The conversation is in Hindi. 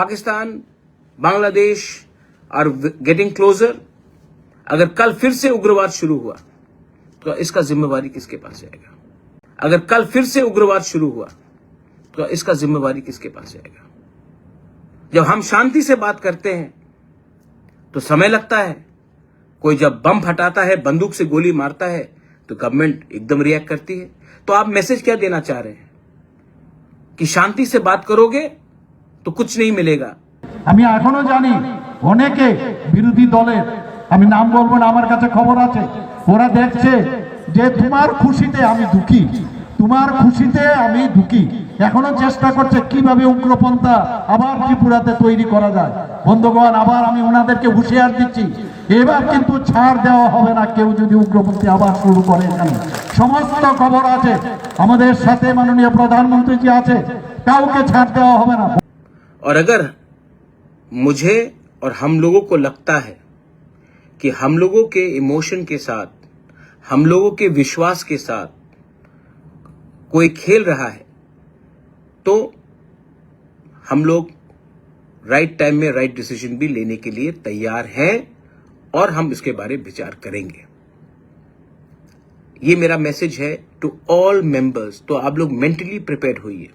Pakistan, Bangladesh are getting closer अगर कल फिर से उग्रवाद शुरू हुआ तो इसका जिम्मेवारी किसके पास जाएगा? अगर कल फिर से उग्रवाद शुरू हुआ तो इसका जिम्मेवारी किसके पास जाएगा? जब हम शांति से बात करते हैं तो समय लगता है। कोई जब बम फटाता है, बंदूक से गोली मारता है तो गवर्नमेंट एकदम रिएक्ट करती है। तो आप मैसेज क्या देना चाह रहे हैं? कि शांति से बात करोगे तो कुछ नहीं मिलेगा আমি এখনো জানি অনেকে বিরোধী দলের আমি নাম বলবো না আমার কাছে খবর আছে ওরা দেখছে যে তোমার খুশিতে আমি দুঃখী তোমার খুশিতে আমি দুঃখী এখনো চেষ্টা করছে কিভাবে উগ্রপন্থা আবার ত্রিপুরাতে তৈরি করা যায় বন্ধুগণ আবার আমি ওনাদেরকে হুঁশিয়ার দিচ্ছি এবার কিন্তু ছাড় দেওয়া হবে না কেউ যদি উগ্রপন্থী আবার শুরু করে এখানে সমস্ত খবর আছে আমাদের সাথে মাননীয় প্রধানমন্ত্রীজি আছে কাউকে ছাড় দেওয়া হবে না और अगर मुझे और हम लोगों को लगता है कि हम लोगों के इमोशन के साथ, हम लोगों के विश्वास के साथ कोई खेल रहा है तो हम लोग राइट टाइम में राइट डिसीज़न भी लेने के लिए तैयार हैं और हम इसके बारे में विचार करेंगे। ये मेरा मैसेज है टू ऑल मेंबर्स तो आप लोग मेंटली प्रिपेयर होइए।